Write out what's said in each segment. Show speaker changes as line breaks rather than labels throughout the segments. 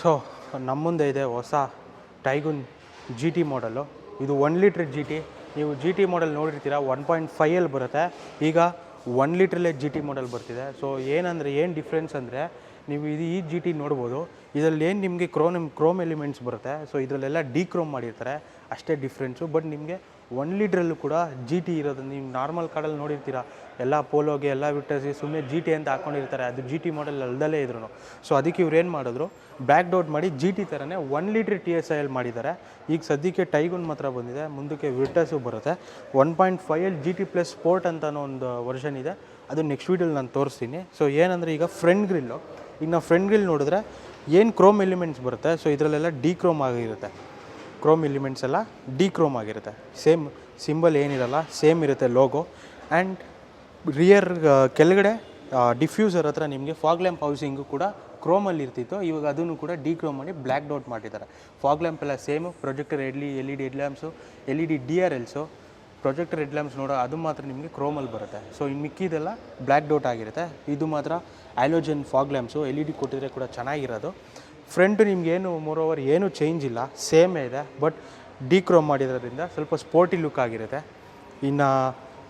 So ನಮ್ಮ ಮುಂದೆ ಇದೆ ಹೊಸ ಟೈಗುನ್ ಜಿ ಟಿ ಮಾಡಲು ಇದು ಒನ್ ಲೀಟ್ರ್ ಜಿ ಟಿ ನೀವು ಜಿ ಟಿ ಮಾಡಲ್ ನೋಡಿರ್ತೀರ ಒನ್ ಪಾಯಿಂಟ್ ಫೈಯಲ್ಲಿ ಬರುತ್ತೆ. ಈಗ ಒನ್ ಲೀಟ್ರಲ್ಲೇ ಜಿ ಟಿ ಮಾಡಲ್ ಬರ್ತಿದೆ. ಸೊ ಏನಂದರೆ, ಏನು ಡಿಫ್ರೆನ್ಸ್ ಅಂದರೆ ನೀವು ಇದು ಈ ಜಿ ಟಿ ನೋಡ್ಬೋದು. ಇದರಲ್ಲಿ ಏನು ನಿಮಗೆ ಕ್ರೋಮ್ ಕ್ರೋಮ್ ಎಲಿಮೆಂಟ್ಸ್ ಬರುತ್ತೆ ಸೊ ಇದರಲ್ಲೆಲ್ಲ ಡಿ ಕ್ರೋಮ್ ಮಾಡಿರ್ತಾರೆ. ಅಷ್ಟೇ ಡಿಫ್ರೆನ್ಸು ಬಟ್ ನಿಮಗೆ ಒನ್ ಲೀಟ್ರಲ್ಲೂ ಕೂಡ ಜಿ ಟಿ ಇರೋದು, ನೀವು ನಾರ್ಮಲ್ ಕಾರಲ್ಲಿ ನೋಡಿರ್ತೀರ. ಎಲ್ಲ ಪೋಲೋಗೆ ಎಲ್ಲ ವಿಟರ್ಸ್ಗೆ ಸುಮ್ಮನೆ ಜಿ ಟಿ ಅಂತ ಹಾಕೊಂಡಿರ್ತಾರೆ. ಅದು ಜಿ ಟಿ ಮಾಡೆಲ್ ಅಲ್ದಲೇ ಇದ್ರು ಸೊ ಅದಕ್ಕೆ ಇವ್ರು ಏನು ಮಾಡಿದ್ರು ಬ್ಯಾಕ್ ಡೌಟ್ ಮಾಡಿ ಜಿ ಟಿ ಥರನೇ one litre T S I L ಮಾಡಿದ್ದಾರೆ. ಈಗ ಸದ್ಯಕ್ಕೆ ಟೈಗುನ್ ಮಾತ್ರ ಬಂದಿದೆ. ಮುಂದಕ್ಕೆ ವಿಟರ್ಸು ಬರುತ್ತೆ. ಒನ್ ಪಾಯಿಂಟ್ ಫೈವಲ್ಲಿ ಜಿ ಟಿ ಪ್ಲಸ್ ಸ್ಪೋರ್ಟ್ ಅಂತ ಒಂದು ವರ್ಷನ್ ಇದೆ. ಅದು ನೆಕ್ಸ್ಟ್ ವೀಡಿಯೋಲಿ ನಾನು ತೋರಿಸ್ತೀನಿ. ಸೊ ಏನಂದರೆ ಈಗ ಫ್ರಂಟ್ ಗ್ರಿಲ್ಲು ಈಗ ನಾವು ಫ್ರಂಟ್ ನೋಡಿದ್ರೆ ಏನು ಕ್ರೋಮ್ ಎಲಿಮೆಂಟ್ಸ್ ಬರುತ್ತೆ, ಸೊ ಇದರಲ್ಲೆಲ್ಲ ಡಿ ಕ್ರೋಮ್ ಆಗಿರುತ್ತೆ. ಕ್ರೋಮ್ ಎಲಿಮೆಂಟ್ಸ್ ಎಲ್ಲ ಡಿ ಕ್ರೋಮ್ ಆಗಿರುತ್ತೆ. ಸೇಮ್ ಸಿಂಬಲ್ ಏನಿರಲ್ಲ, ಸೇಮ್ ಇರುತ್ತೆ ಲೋಗೋ. ಆ್ಯಂಡ್ ರಿಯರ್ ಕೆಳಗಡೆ ಡಿಫ್ಯೂಸರ್ ಹತ್ರ ನಿಮಗೆ ಫಾಗ್ ಲ್ಯಾಂಪ್ ಹೌಸಿಂಗು ಕೂಡ ಕ್ರೋಮಲ್ಲಿ ಇರ್ತಿತ್ತು. ಇವಾಗ ಅದನ್ನು ಕೂಡ ಡಿ ಕ್ರೋಮ್ ಮಾಡಿ ಬ್ಲ್ಯಾಕ್ ಡೌಟ್ ಮಾಡಿದ್ದಾರೆ. ಫಾಗ್ ಲ್ಯಾಂಪ್ ಎಲ್ಲ same, projector ಎಡ್ಲಿ L E D head lamps L E D D R L. Projector red lamps ನೋಡೋ ಅದು ಮಾತ್ರ ನಿಮಗೆ ಕ್ರೋಮಲ್ಲಿ ಬರುತ್ತೆ. ಸೊ ಇನ್ನು ಮಿಕ್ಕಿದೆಲ್ಲ ಬ್ಲ್ಯಾಕ್ ಡೌಟ್ ಆಗಿರುತ್ತೆ. ಇದು ಮಾತ್ರ halogen fog lamps L E D ಕೊಟ್ಟಿದ್ರೆ ಕೂಡ ಚೆನ್ನಾಗಿರೋದು. ಫ್ರಂಟ್ ನಿಮಗೇನು ಮೋರ್ ಓವರ್ ಏನೂ ಚೇಂಜ್ ಇಲ್ಲ ಸೇಮೇ ಇದೆ ಬಟ್ ಡಿ ಕ್ರೋಮ್ ಮಾಡಿರೋದ್ರಿಂದ ಸ್ವಲ್ಪ ಸ್ಪೋರ್ಟಿ ಲುಕ್ ಆಗಿರುತ್ತೆ. ಇನ್ನು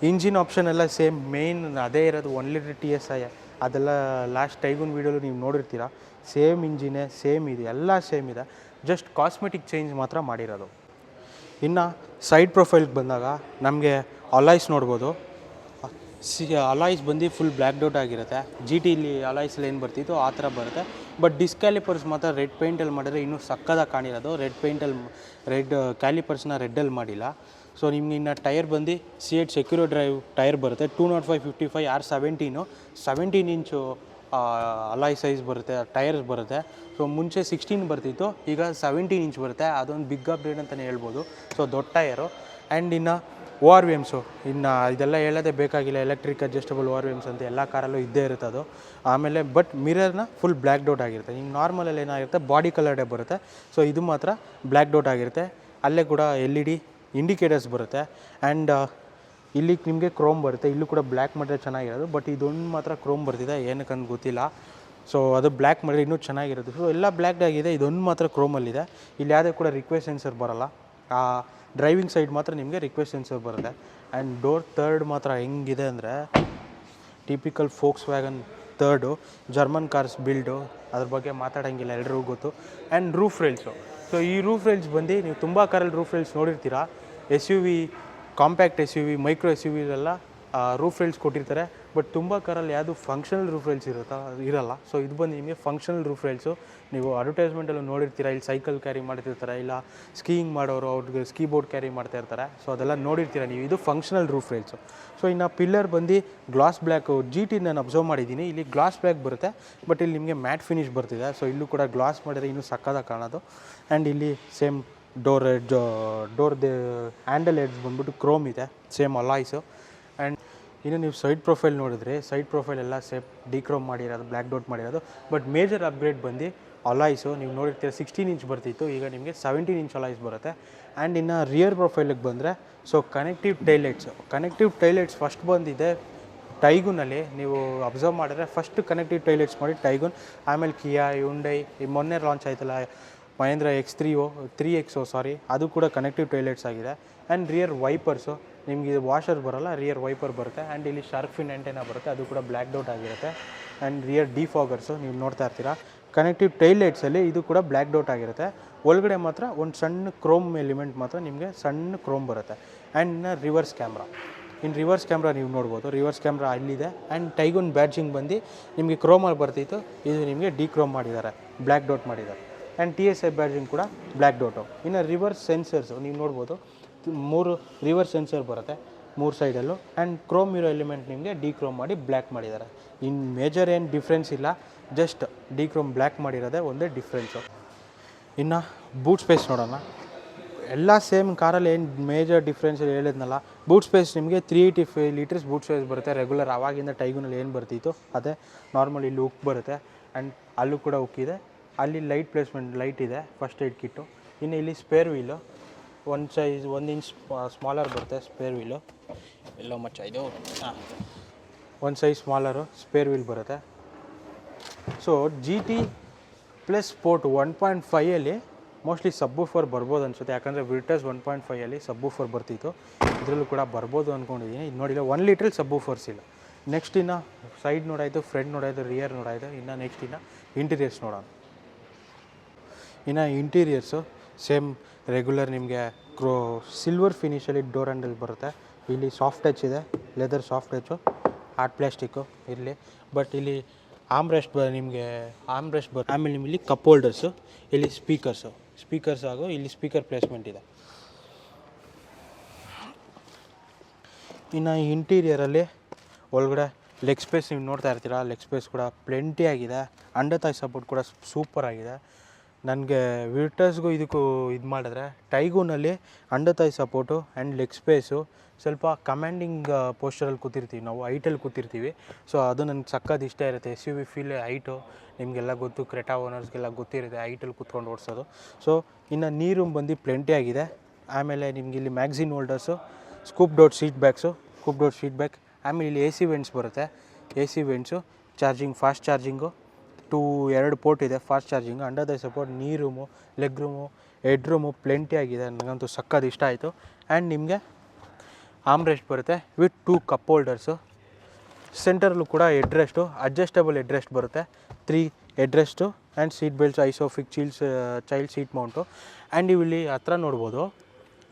ಇಂಜಿನ್ ಆಪ್ಷನ್ ಎಲ್ಲ ಸೇಮ್ ಮೇಯ್ನ್ ಅದೇ ಇರೋದು one litre T S I ಅದೆಲ್ಲ ಲಾಸ್ಟ್ ಟೈಗೂನ್ ವೀಡಿಯೋಲು ನೀವು ನೋಡಿರ್ತೀರ. ಸೇಮ್ ಇಂಜಿನೇ ಸೇಮ್ ಇದೆ, ಎಲ್ಲ ಸೇಮ್ ಇದೆ. ಜಸ್ಟ್ ಕಾಸ್ಮೆಟಿಕ್ ಚೇಂಜ್ ಮಾತ್ರ ಮಾಡಿರೋದು. ಇನ್ನು ಸೈಡ್ ಪ್ರೊಫೈಲ್ಗೆ ಬಂದಾಗ ನಮಗೆ ಅಲಾಯ್ಸ್ ನೋಡ್ಬೋದು. ಸಿ ಅಲಾಯ್ಸ್ ಬಂದು ಫುಲ್ ಬ್ಲ್ಯಾಕ್ ಡೌಟ್ ಆಗಿರುತ್ತೆ. ಜಿ ಟಿಲಿ ಅಲಾಯ್ಸಲ್ಲಿ ಏನು ಬರ್ತಿತ್ತು ಆ ಥರ ಬರುತ್ತೆ. ಬಟ್ ಡಿಸ್ಕ್ಯಾಲಿಪರ್ಸ್ ಮಾತ್ರ ರೆಡ್ ಪೇಂಟಲ್ಲಿ ಮಾಡಿದ್ರೆ ಇನ್ನೂ ಸಕ್ಕದಾಗಿ ಕಾಣಿರೋದು. ರೆಡ್ ಪೇಂಟಲ್ಲಿ ರೆಡ್ ಕ್ಯಾಲಿಪರ್ಸ್ನ ರೆಡ್ಡಲ್ಲಿ ಮಾಡಿಲ್ಲ. ಸೊ ನಿಮ್ಗೆ ಇನ್ನು ಟೈರ್ ಬಂದು CEAT secure drive tyre ಬರುತ್ತೆ. Two not five fifty five R seventeen seventeen inch alloy size ಬರುತ್ತೆ ಟೈರ್ಸ್ ಬರುತ್ತೆ. ಸೊ ಮುಂಚೆ ಸಿಕ್ಸ್ಟೀನ್ ಬರ್ತಿತ್ತು, ಈಗ ಸೆವೆಂಟೀನ್ ಇಂಚ್ ಬರುತ್ತೆ. ಅದೊಂದು ಬಿಗ್ ಅಪ್ಡೇಟ್ ಅಂತಲೇ ಹೇಳ್ಬೋದು. ಸೊ ದೊಡ್ಡ ಟೈರು ಆ್ಯಂಡ್ ಇನ್ನು ಓ ಆರ್ ಎಮ್ಸು ಇನ್ನು ಇದೆಲ್ಲ ಹೇಳೋದೇ ಬೇಕಾಗಿಲ್ಲ ಎಲೆಕ್ಟ್ರಿಕ್ ಅಡ್ಜಸ್ಟಬಲ್ ಓ ಆರ್ ಅಂತ ಎಲ್ಲ ಕಾರಲ್ಲೂ ಇದ್ದೇ ಇರುತ್ತೆ ಅದು. ಆಮೇಲೆ ಬಟ್ ಮಿರರ್ನ ಫುಲ್ ಬ್ಲ್ಯಾಕ್ ಡೌಟ್ ಆಗಿರುತ್ತೆ. ಈಗ ನಾರ್ಮಲಲ್ಲಿ ಏನಾಗಿರುತ್ತೆ ಬಾಡಿ ಕಲರ್ಡೇ ಬರುತ್ತೆ. ಸೊ ಇದು ಮಾತ್ರ ಬ್ಲ್ಯಾಕ್ ಡೌಟ್ ಆಗಿರುತ್ತೆ. ಅಲ್ಲೇ ಕೂಡ ಎಲ್ ಇ ಡಿ ಇಂಡಿಕೇಟರ್ಸ್ ಬರುತ್ತೆ. ಆ್ಯಂಡ್ ಇಲ್ಲಿ ನಿಮಗೆ ಕ್ರೋಮ್ ಬರುತ್ತೆ. ಇಲ್ಲೂ ಕೂಡ ಬ್ಲ್ಯಾಕ್ ಮಾಡಿದ್ರೆ ಚೆನ್ನಾಗಿರೋದು ಬಟ್ ಇದೊಂದು ಮಾತ್ರ ಕ್ರೋಮ್ ಬರ್ತಿದೆ ಏನಕ್ಕಂತ ಗೊತ್ತಿಲ್ಲ. ಸೊ ಅದು ಬ್ಲ್ಯಾಕ್ ಮಾಡಿದ್ರೆ ಇನ್ನೂ ಚೆನ್ನಾಗಿರೋದು ಸೊ ಎಲ್ಲ ಬ್ಲ್ಯಾಕ್ ಆಗಿದೆ, ಇದೊಂದು ಮಾತ್ರ ಕ್ರೋಮಲ್ಲಿದೆ ಇಲ್ಲಿ ಯಾವುದೇ ಕೂಡ ರಿಕ್ವೆಸ್ಟ್ ಸೆನ್ಸರ್ ಬರಲ್ಲ. ಆ ಡ್ರೈವಿಂಗ್ ಸೈಡ್ ಮಾತ್ರ ನಿಮಗೆ ರಿಕ್ವೆಸ್ಟ್ ಸೆನ್ಸರ್ ಬರುತ್ತೆ. ಆ್ಯಂಡ್ ಡೋರ್ ಥರ್ಡ್ ಮಾತ್ರ ಹೆಂಗಿದೆ ಅಂದರೆ ಟಿಪಿಕಲ್ ಫೋಕ್ಸ್ ವ್ಯಾಗನ್ ಥರ್ಡು ಜರ್ಮನ್ ಕಾರ್ಸ್ ಬಿಲ್ಡು ಅದ್ರ ಬಗ್ಗೆ ಮಾತಾಡೋಂಗಿಲ್ಲ ಎಲ್ಲರಿಗೂ ಗೊತ್ತು. ಆ್ಯಂಡ್ ರೂಫ್ ರೈಲ್ಸು ಸೊ ಈ ರೂಫ್ ರೈಲ್ಸ್ ಬಂದು ನೀವು ತುಂಬ ಕಾರಲ್ಲಿ ರೂಫ್ ರೈಲ್ಸ್ ನೋಡಿರ್ತೀರಾ? S U V compact S U V micro S U ವಿಲೆಲ್ಲ roof rails ಕೊಟ್ಟಿರ್ತಾರೆ. ಬಟ್ ತುಂಬ ಕಾರಲ್ಲಿ ಯಾವುದು ಫಂಕ್ಷನಲ್ ರೂಫ್ ರೈಲ್ಸ್ ಇರುತ್ತಾ, ಇರಲ್ಲ. ಸೊ ಇದು ಬಂದು ನಿಮಗೆ ಫಂಕ್ಷನಲ್ ರೂಫ್ ರೈಲ್ಸು ನೀವು ಅಡ್ವರ್ಟೈಸ್ಮೆಂಟಲ್ಲೂ ನೋಡಿರ್ತೀರ, ಇಲ್ಲಿ ಸೈಕಲ್ ಕ್ಯಾರಿ ಮಾಡ್ತಿರ್ತಾರೆ, ಇಲ್ಲ ಸ್ಕೀಯಿಂಗ್ ಮಾಡೋರು ಅವ್ರಿಗೆ ಸ್ಕೀ ಬೋರ್ಡ್ ಕ್ಯಾರಿ ಮಾಡ್ತಾ ಇರ್ತಾರೆ. ಸೊ ಅದೆಲ್ಲ ನೋಡಿರ್ತೀರ ನೀವು, ಇದು ಫಂಕ್ಷನಲ್ ರೂಫ್ ರೈಲ್ಸು ಸೊ ಇನ್ನು ಪಿಲ್ಲರ್ ಬಂದು ಗ್ಲಾಸ್ ಬ್ಲ್ಯಾಕು ಜಿ ಟಿ ನಾನು ಅಬ್ಸರ್ವ್ ಮಾಡಿದ್ದೀನಿ. ಇಲ್ಲಿ ಗ್ಲಾಸ್ ಬ್ಲ್ಯಾಕ್ ಬರುತ್ತೆ ಬಟ್ ಇಲ್ಲಿ ನಿಮಗೆ ಮ್ಯಾಟ್ ಫಿನಿಶ್ ಬರ್ತಿದೆ. ಸೊ ಇಲ್ಲೂ ಕೂಡ ಗ್ಲಾಸ್ ಮಾಡಿದ್ರೆ ಇನ್ನೂ ಸಕ್ಕದಾಗ ಕಾಣೋದು. ಆ್ಯಂಡ್ ಇಲ್ಲಿ ಸೇಮ್ ಡೋರ್ ಎಡ್ಜ್ ಡೋರ್ದು ಹ್ಯಾಂಡಲ್ ಎಡ್ಜ್ ಬಂದ್ಬಿಟ್ಟು ಕ್ರೋಮ್ ಇದೆ ಸೇಮ್ ಅಲಾಯ್ಸು ಆ್ಯಂಡ್ ಇನ್ನು ನೀವು ಸೈಡ್ ಪ್ರೊಫೈಲ್ ನೋಡಿದ್ರೆ ಸೈಡ್ ಪ್ರೊಫೈಲ್ ಎಲ್ಲ ಸೇಪ್ ಡಿಕ್ರೋಮ್ ಮಾಡಿರೋದು ಬ್ಲ್ಯಾಕ್ ಡೌಟ್ ಮಾಡಿರೋದು. ಬಟ್ ಮೇಜರ್ ಅಪ್ಗ್ರೇಡ್ ಬಂದು ಅಲಾಯ್ಸು ನೀವು ನೋಡಿರ್ತೀರ ಸಿಕ್ಸ್ಟೀನ್ ಇಂಚ್ ಬರ್ತಿತ್ತು, ಈಗ ನಿಮಗೆ ಸೆವೆಂಟೀನ್ ಇಂಚ್ ಅಲಾಯ್ಸ್ ಬರುತ್ತೆ. ಆ್ಯಂಡ್ ಇನ್ನು ರಿಯರ್ ಪ್ರೊಫೈಲಿಗೆ ಬಂದರೆ so connective taillights connective taillights first ಬಂದಿದೆ ಟೈಗುನಲ್ಲಿ. ನೀವು ಅಬ್ಸರ್ವ್ ಮಾಡಿದ್ರೆ ಫಸ್ಟ್ ಕನೆಕ್ಟಿವ್ ಟೈಲೆಟ್ಸ್ ಮಾಡಿ ಟೈಗುನ್, ಆಮೇಲೆ ಕಿಯಾ ಯುಂಡೈ ಈ ಮೊನ್ನೆ ಲಾಂಚ್ ಆಯ್ತಲ್ಲ Mahindra X three O three O sorry ಅದು ಕೂಡ ಕನೆಕ್ಟಿವ್ ಟಾಯ್ಲೆಟ್ಸ್ ಆಗಿದೆ. ಆ್ಯಂಡ್ ರಿಯರ್ ವೈಪರ್ಸು ನಿಮಗೆ ಇದು ವಾಷರ್ ಬರೋಲ್ಲ ರಿಯರ್ ವೈಪರ್ ಬರುತ್ತೆ. ಆ್ಯಂಡ್ ಇಲ್ಲಿ ಶಾರ್ಕ್ ಫಿನ್ ಆ್ಯಂಟೆನಾ ಬರುತ್ತೆ, ಅದು ಕೂಡ ಬ್ಲ್ಯಾಕ್ ಡೌಟ್ ಆಗಿರುತ್ತೆ. ಆ್ಯಂಡ್ ರಿಯರ್ ಡಿಫಾಗರ್ಸು ನೀವು ನೋಡ್ತಾ ಇರ್ತೀರಾ. ಕನೆಕ್ಟಿವ್ ಟೈಲೈಟ್ಸಲ್ಲಿ ಇದು ಕೂಡ ಬ್ಲ್ಯಾಕ್ ಡೌಟ್ ಆಗಿರುತ್ತೆ. ಒಳಗಡೆ ಮಾತ್ರ ಒಂದು ಸಣ್ಣ ಕ್ರೋಮ್ ಎಲಿಮೆಂಟ್ ಮಾತ್ರ ನಿಮಗೆ ಸಣ್ಣ ಕ್ರೋಮ್ ಬರುತ್ತೆ. ಆ್ಯಂಡ್ ಇನ್ನು ರಿವರ್ಸ್ ಕ್ಯಾಮ್ರಾ ಇನ್ನು ರಿವರ್ಸ್ ಕ್ಯಾಮ್ರಾ ನೀವು ನೋಡ್ಬೋದು. ರಿವರ್ಸ್ ಕ್ಯಾಮ್ರಾ ಅಲ್ಲಿದೆ. ಆ್ಯಂಡ್ ಟೈಗುನ್ ಬ್ಯಾಡ್ಜಿಂಗ್ ಬಂದು ನಿಮಗೆ ಕ್ರೋಮಲ್ಲಿ ಬರ್ತಿತ್ತು. ಇದು ನಿಮಗೆ ಡಿ ಕ್ರೋಮ್ ಮಾಡಿದ್ದಾರೆ. ಬ್ಲ್ಯಾಕ್ ಡೌಟ್ ಮಾಡಿದ್ದಾರೆ. And T S I badging ಕೂಡ ಬ್ಲ್ಯಾಕ್ ಡೋಟು ಇನ್ನು ರಿವರ್ಸ್ ಸೆನ್ಸರ್ಸು ನೀವು ನೋಡ್ಬೋದು. ಮೂರು ರಿವರ್ಸ್ ಸೆನ್ಸರ್ ಬರುತ್ತೆ ಮೂರು ಸೈಡಲ್ಲೂ ಆ್ಯಂಡ್ ಕ್ರೋಮ್ ಇರೋ ಎಲಿಮೆಂಟ್ ನಿಮಗೆ ಡಿ ಕ್ರೋಮ್ ಮಾಡಿ ಬ್ಲ್ಯಾಕ್ ಮಾಡಿದ್ದಾರೆ. ಇನ್ನು ಮೇಜರ್ ಏನು ಡಿಫ್ರೆನ್ಸ್ ಇಲ್ಲ. ಜಸ್ಟ್ ಡಿ ಕ್ರೋಮ್ ಬ್ಲ್ಯಾಕ್ ಮಾಡಿರೋದೇ ಒಂದೇ ಡಿಫ್ರೆನ್ಸು ಇನ್ನು ಬೂಟ್ ಸ್ಪೇಸ್ ನೋಡೋಣ. ಎಲ್ಲ ಸೇಮ್ ಕಾರಲ್ಲಿ ಏನು ಮೇಜರ್ ಡಿಫ್ರೆನ್ಸ್ ಹೇಳಿದ್ನಲ್ಲ. ಬೂಟ್ ಸ್ಪೇಸ್ ನಿಮಗೆ three eighty five litres boot space ಬರುತ್ತೆ ರೆಗ್ಯುಲರ್ ಆವಾಗಿಂದ ಟೈಗುನಲ್ಲಿ ಏನು ಬರ್ತಿತ್ತು, ಅದೇ ನಾರ್ಮಲ್ ಇಲ್ಲಿ ಉಕ್ ಬರುತ್ತೆ. ಆ್ಯಂಡ್ ಅಲ್ಲೂ ಕೂಡ ಉಕ್ಕಿದೆ ಅಲ್ಲಿ ಲೈಟ್ ಪ್ಲೇಸ್ಮೆಂಟ್ ಲೈಟ್ ಇದೆ ಫಸ್ಟ್ ಏಡ್ ಕಿಟ್ಟು ಇನ್ನು ಇಲ್ಲಿ ಸ್ಪೇರ್ ವೀಲು ಒಂದು ಸೈಜ್ ಒಂದು ಇಂಚ್ ಸ್ಮಾಲರ್ ಬರುತ್ತೆ ಸ್ಪೇರ್ ವೀಲು ಎಲ್ಲೋ ಮಚ್ಚ, ಇದು, ಹಾಂ. ಒಂದು ಸೈಜ್ ಸ್ಮಾಲರು ಸ್ಪೇರ್ ವೀಲ್ ಬರುತ್ತೆ. So G T plus sport one point ಫೈಯಲ್ಲಿ mostly ಸಬ್ಬು ಫೋರ್ ಬರ್ಬೋದು ಅನ್ಸುತ್ತೆ. ಯಾಕಂದರೆ ವಿಲ್ಟರ್ಸ್ ಒನ್ ಪಾಯಿಂಟ್ ಫೈಯಲ್ಲಿ ಸಬ್ಬು ಫೋರ್ ಬರ್ತಿತ್ತು. ಇದರಲ್ಲೂ ಕೂಡ ಬರ್ಬೋದು ಅಂದ್ಕೊಂಡಿದ್ದೀನಿ ಇದು ನೋಡಿಲ್ಲ ಒನ್ ಲೀಟ್ರಲ್ಲಿ ಸಬ್ಬು ಫೋರ್ಸ್ ಇಲ್ಲ. ನೆಕ್ಸ್ಟ್ ಇನ್ನು ಸೈಡ್ ನೋಡಾಯಿತು ಫ್ರಂಟ್ ನೋಡಾಯಿತು ರಿಯರ್ ನೋಡಾಯಿತು, ಇನ್ನು ನೆಕ್ಸ್ಟ್ ಇನ್ನು ಇಂಟೀರಿಯರ್ಸ್ ನೋಡೋಣ. ಇನ್ನು ಇಂಟೀರಿಯರ್ಸು ಸೇಮ್ ರೆಗ್ಯುಲರ್ ನಿಮಗೆ ಕ್ರೋ ಸಿಲ್ವರ್ ಫಿನಿಷಲ್ಲಿ ಡೋರ್ ಹ್ಯಾಂಡಲ್ ಬರುತ್ತೆ. ಇಲ್ಲಿ ಸಾಫ್ಟ್ ಟಚ್ ಇದೆ leather soft touch hard plastic ಇರಲಿ. ಬಟ್ ಇಲ್ಲಿ ಆಮ್ ರೆಸ್ಟ್ ಬ ನಿಮಗೆ ಆಮ್ ರೆಸ್ಟ್ ಬರ್ ಆಮೇಲೆ ನಿಮಗೆ ಇಲ್ಲಿ ಕಪ್ ಹೋಲ್ಡರ್ಸು ಇಲ್ಲಿ ಸ್ಪೀಕರ್ಸು ಸ್ಪೀಕರ್ಸ್ ಹಾಗೂ ಇಲ್ಲಿ ಸ್ಪೀಕರ್ ಪ್ಲೇಸ್ಮೆಂಟ್ ಇದೆ. ಇನ್ನು ಇಂಟೀರಿಯರಲ್ಲಿ ಒಳಗಡೆ ಲೆಗ್ ಸ್ಪೇಸ್ ನೀವು ನೋಡ್ತಾ ಇರ್ತೀರ ಲೆಗ್ ಸ್ಪೇಸ್ ಕೂಡ ಪ್ಲೆಂಟಿ ಆಗಿದೆ. ಅಂಡರ್ ತಾಯ್ ಸಪೋರ್ಟ್ ಕೂಡ ಸೂಪರ್ ಆಗಿದೆ. ನನಗೆ ವಿಟರ್ಸ್ಗೂ ಇದಕ್ಕೂ ಇದು ಮಾಡಿದ್ರೆ, ಟೈಗೂನಲ್ಲಿ under thigh support and leg space ಸ್ವಲ್ಪ ಕಮ್ಯಾಂಡಿಂಗ್ ಪೋಸ್ಚರಲ್ಲಿ ಕೂತಿರ್ತೀವಿ ನಾವು ಹೈಟಲ್ಲಿ ಕೂತಿರ್ತೀವಿ. ಸೊ ಅದು ನನಗೆ ಸಕ್ಕದ ಇಷ್ಟ ಇರುತ್ತೆ. S U V feel height ನಿಮಗೆಲ್ಲ ಗೊತ್ತು, ಕ್ರೆಟಾ ಓನರ್ಸ್ಗೆಲ್ಲ ಗೊತ್ತಿರುತ್ತೆ ಹೈಟಲ್ಲಿ ಕೂತ್ಕೊಂಡು ಓಡಿಸೋದು. ಸೊ ಇನ್ನು ನೀರು ಬಂದು ಪ್ಲೆಂಟಿ ಆಗಿದೆ. ಆಮೇಲೆ ನಿಮ್ಗೆ ಇಲ್ಲಿ magazine holders scooped out seat backs scooped out seat back ಆಮೇಲೆ ಇಲ್ಲಿ ಎ ಸಿ ವೆಂಟ್ಸ್ ಬರುತ್ತೆ. A C vents charging fast charging two ಎರಡು ಪೋರ್ಟ್ ಇದೆ fast charging under the support knee room leg room head room plenty ಆಗಿದೆ. ನನಗಂತೂ ಸಕ್ಕದ ಇಷ್ಟ ಆಯಿತು. ಆ್ಯಂಡ್ ನಿಮಗೆ ಆಮ್ ರೆಸ್ಟ್ ಬರುತ್ತೆ ವಿತ್ ಟೂ ಕಪ್ ಹೋಲ್ಡರ್ಸು ಸೆಂಟರಲ್ಲೂ ಕೂಡ head rest adjustable head rest ಬರುತ್ತೆ. Three head rest and seat belts ISOFIX ಚೀಲ್ಸ್ child seat mount and ನೀವು ಇಲ್ಲಿ ಹತ್ರ ನೋಡ್ಬೋದು,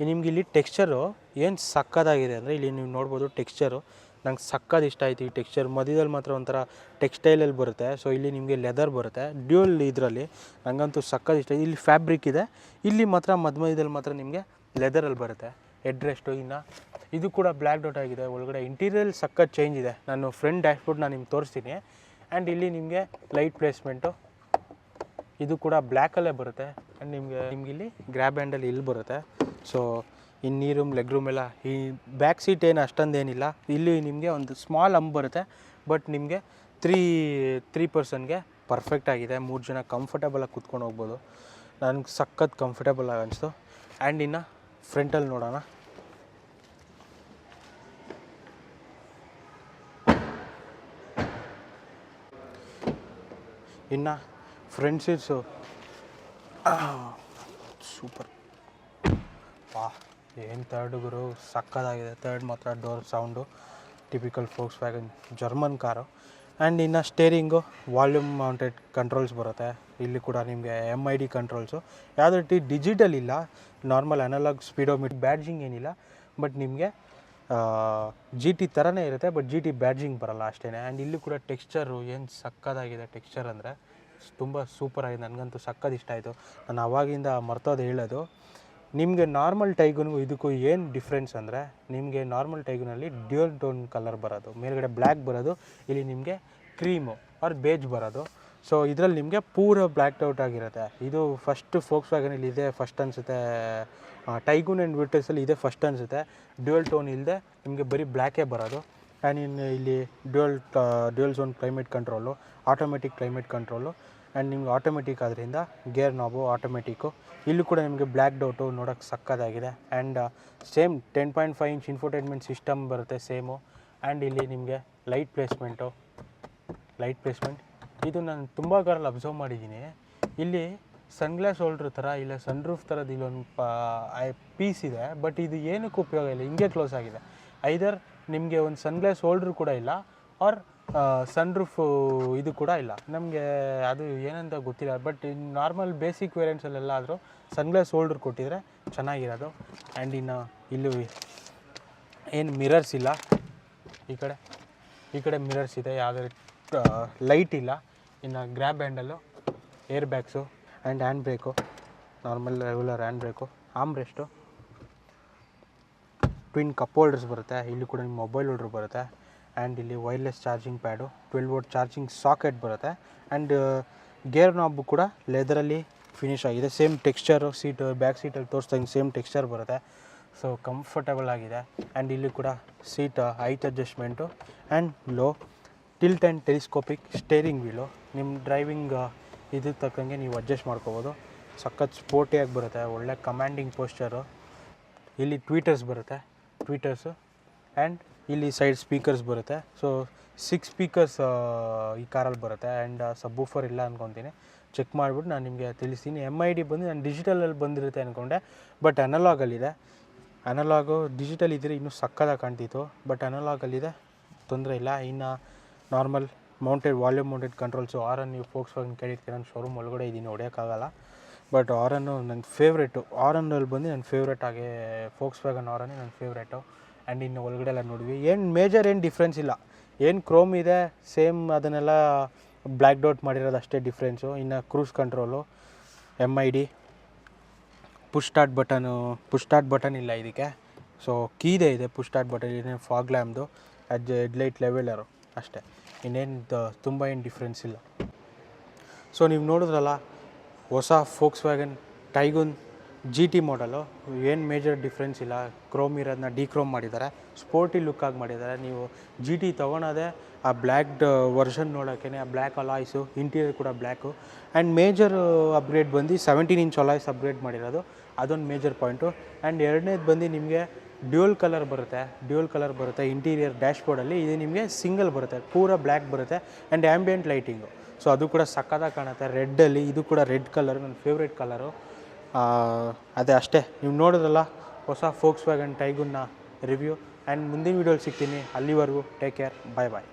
ನಿಮ್ಗೆ ಇಲ್ಲಿ ಟೆಕ್ಸ್ಚರು ಏನು ಸಕ್ಕದಾಗಿದೆ ಅಂದರೆ ಇಲ್ಲಿ ನೀವು ನೋಡ್ಬೋದು ಟೆಕ್ಸ್ಚರು ನಂಗೆ ಸಕ್ಕದ ಇಷ್ಟ ಆಯ್ತು ಈ ಟೆಕ್ಸ್ಚರ್ ಮಧ್ಯದಲ್ಲಿ ಮಾತ್ರ ಒಂಥರ ಟೆಕ್ಸ್ಟೈಲಲ್ಲಿ ಬರುತ್ತೆ. ಸೊ ಇಲ್ಲಿ ನಿಮಗೆ ಲೆದರ್ ಬರುತ್ತೆ. ಡ್ಯೂಲ್ ಇದರಲ್ಲಿ ನನಗಂತೂ ಸಕ್ಕದ ಇಷ್ಟ ಇಲ್ಲಿ ಫ್ಯಾಬ್ರಿಕ್ ಇದೆ. ಇಲ್ಲಿ ಮಾತ್ರ ಮಧ್ಯ ಮಧ್ಯದಲ್ಲಿ ಮಾತ್ರ ನಿಮಗೆ ಲೆದರಲ್ಲಿ ಬರುತ್ತೆ. ಹೆಡ್ ರೆಸ್ಟು ಇನ್ನು ಇದು ಕೂಡ ಬ್ಲ್ಯಾಕ್ ಡಾಟ್ ಆಗಿದೆ. ಒಳಗಡೆ ಇಂಟೀರಿಯಲ್ ಸಕ್ಕತ್ ಚೇಂಜ್ ಇದೆ. ನಾನು ಫ್ರಂಟ್ ಡ್ಯಾಶ್ಬೋರ್ಡ್ ನಾನು ನಿಮ್ಗೆ ತೋರಿಸ್ತೀನಿ. ಆ್ಯಂಡ್ ಇಲ್ಲಿ ನಿಮಗೆ ಲೈಟ್ ಪ್ಲೇಸ್ಮೆಂಟು ಇದು ಕೂಡ ಬ್ಲ್ಯಾಕಲ್ಲೇ ಬರುತ್ತೆ. ಆ್ಯಂಡ್ ನಿಮಗೆ, ನಿಮ್ಗೆ ಇಲ್ಲಿ ಗ್ರ್ಯಾಬ್ ಹ್ಯಾಂಡಲ್ ಇಲ್ಲಿ ಬರುತ್ತೆ. ಸೊ ಇನ್ನು ನೀರೂಮ್ ಲೆಗ್ ರೂಮ್ ಎಲ್ಲ ಈ ಬ್ಯಾಕ್ ಸೀಟ್ ಏನು ಅಷ್ಟೊಂದೇನಿಲ್ಲ. ಇಲ್ಲಿ ನಿಮಗೆ ಒಂದು ಸ್ಮಾಲ್ ಅಂಬ್ ಬರುತ್ತೆ. ಬಟ್ ನಿಮಗೆ ತ್ರೀ ತ್ರೀ ಪರ್ಸನ್ಗೆ ಪರ್ಫೆಕ್ಟ್ ಆಗಿದೆ. ಮೂರು ಜನ ಕಂಫರ್ಟಬಲಾಗಿ ಕುತ್ಕೊಂಡು ಹೋಗ್ಬೋದು. ನನಗೆ ಸಖತ್ ಕಂಫರ್ಟಬಲ್ ಅನಿಸ್ತು. ಆ್ಯಂಡ್ ಇನ್ನು ಫ್ರಂಟಲ್ಲಿ ನೋಡೋಣ. ಇನ್ನು ಫ್ರಂಟ್ ಸೀಟ್ಸು ಸೂಪರ್ ವಾ ಏನು ಥರ್ಡ್ ಗುರು ಸಕ್ಕದಾಗಿದೆ ಥರ್ಡ್ ಮಾತ್ರ door sound typical Volkswagen German car and ಇನ್ನು ಸ್ಟೇರಿಂಗು ವಾಲ್ಯೂಮ್ ಮೌಂಟೆಡ್ ಕಂಟ್ರೋಲ್ಸ್ ಬರುತ್ತೆ. ಇಲ್ಲಿ ಕೂಡ ನಿಮಗೆ ಎಂ ಐ ಡಿ ಕಂಟ್ರೋಲ್ಸು ಯಾವುದೇ ರೀತಿ ಡಿಜಿಟಲ್ ಇಲ್ಲ ನಾರ್ಮಲ್ ಅನಲಾಗ್ ಸ್ಪೀಡೋಮೀಟ್ ಬ್ಯಾಡ್ಜಿಂಗ್ ಏನಿಲ್ಲ ಬಟ್ ನಿಮಗೆ ಜಿ ಟಿ ಥರನೇ ಇರುತ್ತೆ ಬಟ್ ಜಿ ಟಿ ಬ್ಯಾಡ್ಜಿಂಗ್ ಬರಲ್ಲ ಅಷ್ಟೇ ಆ್ಯಂಡ್ ಇಲ್ಲಿ ಕೂಡ ಟೆಕ್ಸ್ಚರು ಏನು ಸಕ್ಕದಾಗಿದೆ ಟೆಕ್ಸ್ಚರ್ ಅಂದರೆ ತುಂಬ ಸೂಪರ್ ಆಗಿದೆ. ನನಗಂತೂ ಸಕ್ಕದ ಇಷ್ಟ ಆಯಿತು. ನಾನು ಅವಾಗಿಂದ ಮರ್ತೋದು ಹೇಳೋದು. ನಿಮಗೆ ನಾರ್ಮಲ್ ಟೈಗುನಿಗೂ ಇದಕ್ಕೂ ಏನು ಡಿಫ್ರೆನ್ಸ್ ಅಂದರೆ ನಿಮಗೆ ನಾರ್ಮಲ್ ಟೈಗುನಲ್ಲಿ ಡ್ಯೂಲ್ ಟೋನ್ ಕಲರ್ ಬರೋದು, ಮೇಲ್ಗಡೆ ಬ್ಲ್ಯಾಕ್ ಬರೋದು, ಇಲ್ಲಿ ನಿಮಗೆ ಕ್ರೀಮು ಆರ್ ಬೇಜ್ ಬರೋದು. ಸೊ ಇದರಲ್ಲಿ ನಿಮಗೆ ಪೂರ ಬ್ಲ್ಯಾಕ್ ಔಟ್ ಆಗಿರುತ್ತೆ. ಇದು ಫಸ್ಟ್ ಫೋಕ್ಸ್ ವ್ಯಾಗನಲ್ಲಿ ಇದೆ ಫಸ್ಟ್ ಅನಿಸುತ್ತೆ. ಟೈಗೂನ್ ಆ್ಯಂಡ್ ವಿಟರ್ಸಲ್ಲಿ ಇದೆ ಫಸ್ಟ್ ಅನಿಸುತ್ತೆ. ಡ್ಯೂಯಲ್ ಟೋನ್ ಇಲ್ಲದೆ ನಿಮಗೆ ಬರೀ ಬ್ಲ್ಯಾಕೇ ಬರೋದು. ಆ್ಯಂಡ್ ಇನ್ನು ಇಲ್ಲಿ dual dual zone climate control automatic climate control and ನಿಮ್ಗೆ ಆಟೋಮೆಟಿಕ್ ಆದ್ದರಿಂದ ಗೇರ್ ನಾಬು ಆಟೋಮೆಟಿಕ್ಕು ಇಲ್ಲೂ ಕೂಡ ನಿಮಗೆ ಬ್ಲ್ಯಾಕ್ ಡೌಟು ನೋಡೋಕ್ಕೆ ಸಕ್ಕದಾಗಿದೆ and same ten point five inch infotainment system ಬರುತ್ತೆ ಸೇಮು ಆ್ಯಂಡ್ ಇಲ್ಲಿ ನಿಮಗೆ ಲೈಟ್ ಪ್ಲೇಸ್ಮೆಂಟು ಲೈಟ್ ಪ್ಲೇಸ್ಮೆಂಟ್ ಇದು ನಾನು ತುಂಬ ಕಾರಲ್ಲಿ ಅಬ್ಸರ್ವ್ ಮಾಡಿದ್ದೀನಿ. ಇಲ್ಲಿ ಸನ್ಗ್ಲಾಸ್ ಹೋಲ್ಡ್ರ್ ಥರ ಇಲ್ಲ ಸನ್ ರೂಫ್ ಥರದ್ದು ಇಲ್ಲೊಂದು ಪೀಸ್ ಇದೆ. ಬಟ್ ಇದು ಏನಕ್ಕೆ ಉಪಯೋಗ ಇಲ್ಲ, ಹಿಂಗೆ ಕ್ಲೋಸ್ ಆಗಿದೆ. ಐದರ್ ನಿಮಗೆ ಒಂದು ಸನ್ಗ್ಲಾಸ್ ಹೋಲ್ಡ್ರ್ ಕೂಡ ಇಲ್ಲ ಆರ್ ಸನ್ ರೂಫ್ ಇದು ಕೂಡ ಇಲ್ಲ. ನಮಗೆ ಅದು ಏನಂತ ಗೊತ್ತಿಲ್ಲ. ಬಟ್ ಇನ್ನು ನಾರ್ಮಲ್ ಬೇಸಿಕ್ ವೇರಿಯಂಟ್ಸಲ್ಲೆಲ್ಲ ಆದರೂ ಸನ್ಗ್ಲಾಸ್ ಹೋಲ್ಡ್ರ್ ಕೊಟ್ಟಿದ್ರೆ ಚೆನ್ನಾಗಿರೋದು. ಆ್ಯಂಡ್ ಇನ್ನು ಇಲ್ಲೂ ಏನು ಮಿರರ್ಸ್ ಇಲ್ಲ. ಈ ಕಡೆ ಈ ಕಡೆ ಮಿರರ್ಸ್ ಇದೆ. ಯಾವುದೇ ಲೈಟ್ ಇಲ್ಲ. ಇನ್ನು grab handle air bags and hand brake normal regular hand brake arm rest twin cup holders ಬರುತ್ತೆ. ಇಲ್ಲಿ ಕೂಡ ನಿಮ್ಮ ಮೊಬೈಲ್ ಹೋಲ್ಡ್ರ್ ಬರುತ್ತೆ. ಆ್ಯಂಡ್ ಇಲ್ಲಿ wireless charging pad twelve volt charging socket ಬರುತ್ತೆ. ಆ್ಯಂಡ್ ಗೇರ್ ನಾಬು ಕೂಡ ಲೆದರಲ್ಲಿ ಫಿನಿಶ್ ಆಗಿದೆ. ಸೇಮ್ ಟೆಕ್ಸ್ಚರು ಸೀಟ್ ಬ್ಯಾಕ್ ಸೀಟಲ್ಲಿ ತೋರಿಸ್ದಂಗೆ ಸೇಮ್ ಟೆಕ್ಸ್ಚರ್ ಬರುತ್ತೆ. ಸೊ ಕಂಫರ್ಟಬಲ್ ಆಗಿದೆ. ಆ್ಯಂಡ್ ಇಲ್ಲಿ ಕೂಡ seat height adjustment and low tilt and telescopic steering wheel ನಿಮ್ಮ ಡ್ರೈವಿಂಗ್ ಇದು ತಕ್ಕಂಗೆ ನೀವು ಅಡ್ಜಸ್ಟ್ ಮಾಡ್ಕೋಬೋದು. ಸಖತ್ ಸ್ಪೋರ್ಟಿಯಾಗಿ ಬರುತ್ತೆ. ಒಳ್ಳೆ ಕಮ್ಯಾಂಡಿಂಗ್ ಪೋಸ್ಚರು ಇಲ್ಲಿ ಟ್ವೀಟರ್ಸ್ ಬರುತ್ತೆ. ಟ್ವೀಟರ್ಸು ಆ್ಯಂಡ್ ಇಲ್ಲಿ ಸೈಡ್ ಸ್ಪೀಕರ್ಸ್ ಬರುತ್ತೆ. ಸೊ ಸಿಕ್ಸ್ ಸ್ಪೀಕರ್ಸ್ ಈ ಕಾರಲ್ಲಿ ಬರುತ್ತೆ. ಆ್ಯಂಡ್ ಸಬ್ಬೂಫರ್ ಇಲ್ಲ ಅಂದ್ಕೊತೀನಿ ಚೆಕ್ ಮಾಡಿಬಿಟ್ಟು ನಾನು ನಿಮಗೆ ತಿಳಿಸ್ತೀನಿ. ಎಂ ಐ ಡಿ ಬಂದು ನಾನು ಡಿಜಿಟಲಲ್ಲಿ ಬಂದಿರುತ್ತೆ ಅಂದ್ಕೊಂಡೆ ಬಟ್ ಅನಲಾಗಲ್ಲಿದೆ ಅನಲಾಗು ಡಿಜಿಟಲ್ ಇದ್ದರೆ ಇನ್ನೂ ಸಕ್ಕದಾಗಿ ಕಾಣ್ತಿತ್ತು. ಬಟ್ ಅನಲಾಗಲ್ಲಿದೆ ತೊಂದರೆ ಇಲ್ಲ. ಇನ್ನು normal mounted volume mounted controls horn ನೀವು ಫೋಕ್ಸ್ ವ್ಯಾಗನ್ ಕೇಳಿರ್ತೀರ ನಾನು ಶೋರೂಮ್ ಒಳಗಡೆ ಇದ್ದೀನಿ, ಹೊಡೆಯೋಕ್ಕಾಗಲ್ಲ. ಬಟ್ ಆರನ್ನು ನನ್ನ ಫೇವ್ರೇಟು ಆರನ್ನಲ್ಲಿ ಬಂದು ನನ್ನ ಫೇವ್ರೇಟ್ ಆಗೇ ಫೋಕ್ಸ್ ವ್ಯಾಗನ್ ಆರನ್ನೇ ನನ್ನ ಫೇವ್ರೇಟು ಆ್ಯಂಡ್ ಇನ್ನು ಒಳಗಡೆ ಎಲ್ಲ ನೋಡಿದ್ವಿ. ಏನು ಮೇಜರ್ ಏನು ಡಿಫ್ರೆನ್ಸ್ ಇಲ್ಲ. ಏನು ಕ್ರೋಮ್ ಇದೆ ಸೇಮ್ ಅದನ್ನೆಲ್ಲ ಬ್ಲ್ಯಾಕ್ ಡೌಟ್ ಮಾಡಿರೋದು ಅಷ್ಟೇ ಡಿಫ್ರೆನ್ಸು ಇನ್ನು cruise control M I D push start button push start button ಇಲ್ಲ ಇದಕ್ಕೆ. ಸೊ ಕೀದೇ ಇದೆ ಪುಷ್ ಸ್ಟಾರ್ಟ್ ಬಟನ್ ಇನ್ನೇನು ಫಾಗ್ ಲ್ಯಾಮ್ದು ಅದು ಹೆಡ್ಲೈಟ್ ಲೆವೆಲರು ಅಷ್ಟೇ. ಇನ್ನೇನು ತುಂಬ ಏನು ಡಿಫ್ರೆನ್ಸ್ ಇಲ್ಲ. ಸೊ ನೀವು ನೋಡಿದ್ರಲ್ಲ, ಹೊಸ Volkswagen Taigun G T ಮಾಡಲು ಏನು ಮೇಜರ್ ಡಿಫ್ರೆನ್ಸ್ ಇಲ್ಲ. ಕ್ರೋಮ್ ಇರೋದನ್ನ ಡಿಕ್ರೋಮ್ ಮಾಡಿದ್ದಾರೆ. ಸ್ಪೋರ್ಟಿ ಲುಕ್ಕಾಗಿ ಮಾಡಿದ್ದಾರೆ. ನೀವು ಜಿ ಟಿ ತೊಗೊಳೋದೇ ಆ ಬ್ಲ್ಯಾಕ್ಡ್ ವರ್ಷನ್ ನೋಡೋಕ್ಕೇ ಆ ಬ್ಲ್ಯಾಕ್ ಅಲಾಯ್ಸು ಇಂಟೀರಿಯರ್ ಕೂಡ ಬ್ಲ್ಯಾಕು ಆ್ಯಂಡ್ ಮೇಜರ್ ಅಪ್ಗ್ರೇಡ್ ಬಂದು ಸೆವೆಂಟೀನ್ ಇಂಚ್ ಅಲಾಯ್ಸ್ ಅಪ್ಗ್ರೇಡ್ ಮಾಡಿರೋದು. ಅದೊಂದು ಮೇಜರ್ ಪಾಯಿಂಟು ಆ್ಯಂಡ್ ಎರಡನೇದು ಬಂದು ನಿಮಗೆ ಡ್ಯೂಯಲ್ ಕಲರ್ ಬರುತ್ತೆ. ಡ್ಯೂಯಲ್ ಕಲರ್ ಬರುತ್ತೆ ಇಂಟೀರಿಯರ್ ಡ್ಯಾಶ್ಬೋರ್ಡಲ್ಲಿ ಇದು ನಿಮಗೆ ಸಿಂಗಲ್ ಬರುತ್ತೆ. ಪೂರ ಬ್ಲ್ಯಾಕ್ ಬರುತ್ತೆ. ಆ್ಯಂಡ್ ಆ್ಯಂಬಿಯೆಂಟ್ ಲೈಟಿಂಗು ಸೊ ಅದು ಕೂಡ ಸಕ್ಕತ್ತಾಗಿ ಕಾಣುತ್ತೆ. ರೆಡ್ಡಲ್ಲಿ ಇದು ಕೂಡ ರೆಡ್ ಕಲರ್ ನನ್ನ ಫೇವ್ರೇಟ್ ಕಲರು ಅದೇ ಅಷ್ಟೇ. ನೀವು ನೋಡಿದ್ರಲ್ಲ, ಹೊಸ ಫೋಕ್ಸ್ ವ್ಯಾಗನ್ ಟೈಗುನ್ನ ರಿವ್ಯೂ ಆ್ಯಂಡ್ ಮುಂದಿನ ವೀಡಿಯೋಲಿ ಸಿಗ್ತೀನಿ. ಅಲ್ಲಿವರೆಗೂ ಟೇಕ್ ಕೇರ್ ಬಾಯ್ ಬಾಯ್